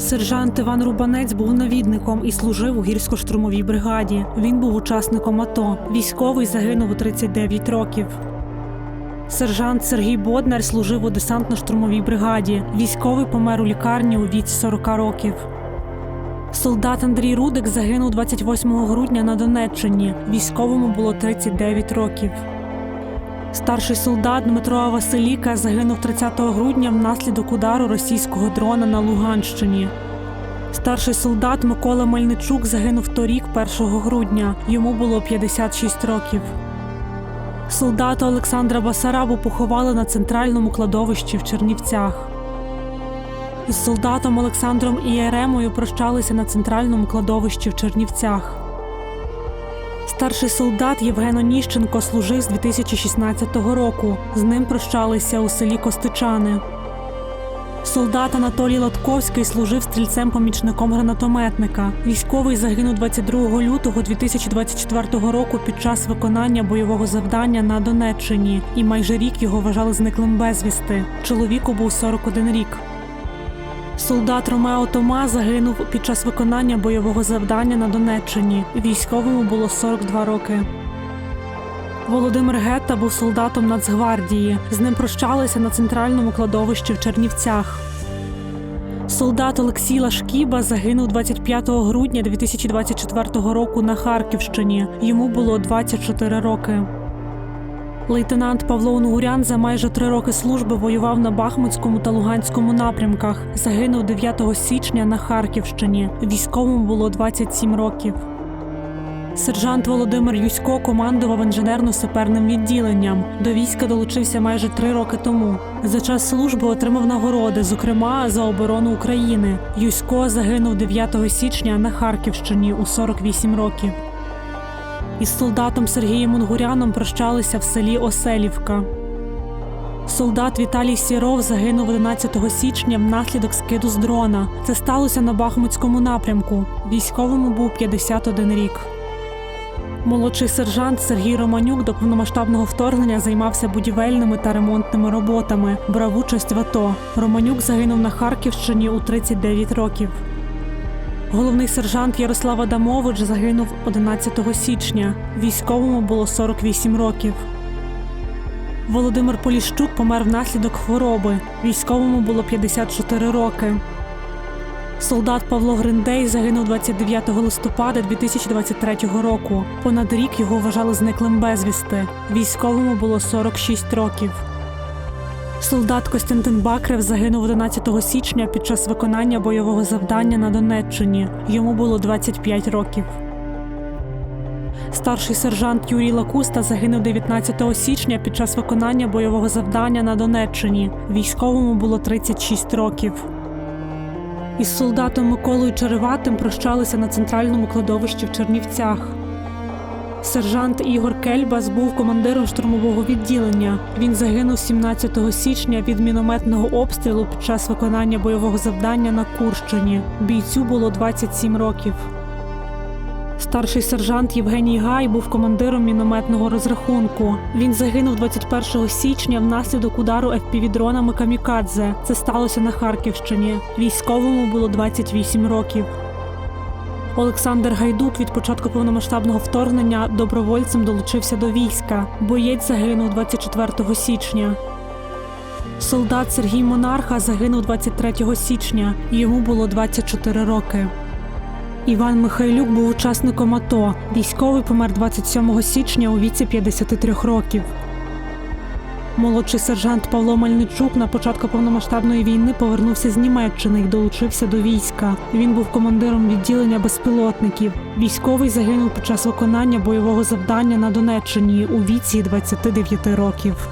Сержант Іван Рубанець був навідником і служив у гірсько-штурмовій бригаді. Він був учасником АТО. Військовий загинув у 39 років. Сержант Сергій Боднар служив у десантно-штурмовій бригаді. Військовий помер у лікарні у віці 40 років. Солдат Андрій Рудик загинув 28 грудня на Донеччині. Військовому було 39 років. Старший солдат Дмитро Василіка загинув 30 грудня внаслідок удару російського дрона на Луганщині. Старший солдат Микола Мельничук загинув торік, 1 грудня. Йому було 56 років. Солдата Олександра Басарабу поховали на центральному кладовищі в Чернівцях. Із солдатом Олександром Ієремою прощалися на центральному кладовищі в Чернівцях. Старший солдат Євген Оніщенко служив з 2016 року. З ним прощалися у селі Костичани. Солдат Анатолій Латковський служив стрільцем-помічником гранатометника. Військовий загинув 22 лютого 2024 року під час виконання бойового завдання на Донеччині, і майже рік його вважали зниклим безвісти. Чоловіку був 41 рік. Солдат Ромео Тома загинув під час виконання бойового завдання на Донеччині. Військовому було 42 роки. Володимир Гетта був солдатом Нацгвардії. З ним прощалися на центральному кладовищі в Чернівцях. Солдат Олексій Лашкіба загинув 25 грудня 2024 року на Харківщині. Йому було 24 роки. Лейтенант Павло Унгурян за майже три роки служби воював на Бахмутському та Луганському напрямках. Загинув 9 січня на Харківщині. Військовому було 27 років. Сержант Володимир Юсько командував інженерно-саперним відділенням. До війська долучився майже три роки тому. За час служби отримав нагороди, зокрема за оборону України. Юсько загинув 9 січня на Харківщині у 48 років. Із солдатом Сергієм Унгуряном прощалися в селі Оселівка. Солдат Віталій Сіров загинув 11 січня внаслідок скиду з дрона. Це сталося на Бахмутському напрямку. Військовому був 51 рік. Молодший сержант Сергій Романюк до повномасштабного вторгнення займався будівельними та ремонтними роботами. Брав участь в АТО. Романюк загинув на Харківщині у 39 років. Головний сержант Ярослав Адамович загинув 11 січня. Військовому було 48 років. Володимир Поліщук помер внаслідок хвороби. Військовому було 54 роки. Солдат Павло Гриндей загинув 29 листопада 2023 року. Понад рік його вважали зниклим безвісти. Військовому було 46 років. Солдат Костянтин Бакрев загинув 11 січня під час виконання бойового завдання на Донеччині. Йому було 25 років. Старший сержант Юрій Лакуста загинув 19 січня під час виконання бойового завдання на Донеччині. Військовому було 36 років. Із солдатом Миколою Череватим прощалися на центральному кладовищі в Чернівцях. Сержант Ігор Кельбас був командиром штурмового відділення. Він загинув 17 січня від мінометного обстрілу під час виконання бойового завдання на Курщині. Бійцю було 27 років. Старший сержант Євгеній Гай був командиром мінометного розрахунку. Він загинув 21 січня внаслідок удару FPV-дронами Камікадзе. Це сталося на Харківщині. Військовому було 28 років. Олександр Гайдук від початку повномасштабного вторгнення добровольцем долучився до війська. Боєць загинув 24 січня. Солдат Сергій Монарха загинув 23 січня. Йому було 24 роки. Іван Михайлюк був учасником АТО. Військовий помер 27 січня у віці 53 років. Молодший сержант Павло Мельничук на початку повномасштабної війни повернувся з Німеччини і долучився до війська. Він був командиром відділення безпілотників. Військовий загинув під час виконання бойового завдання на Донеччині у віці 29 років.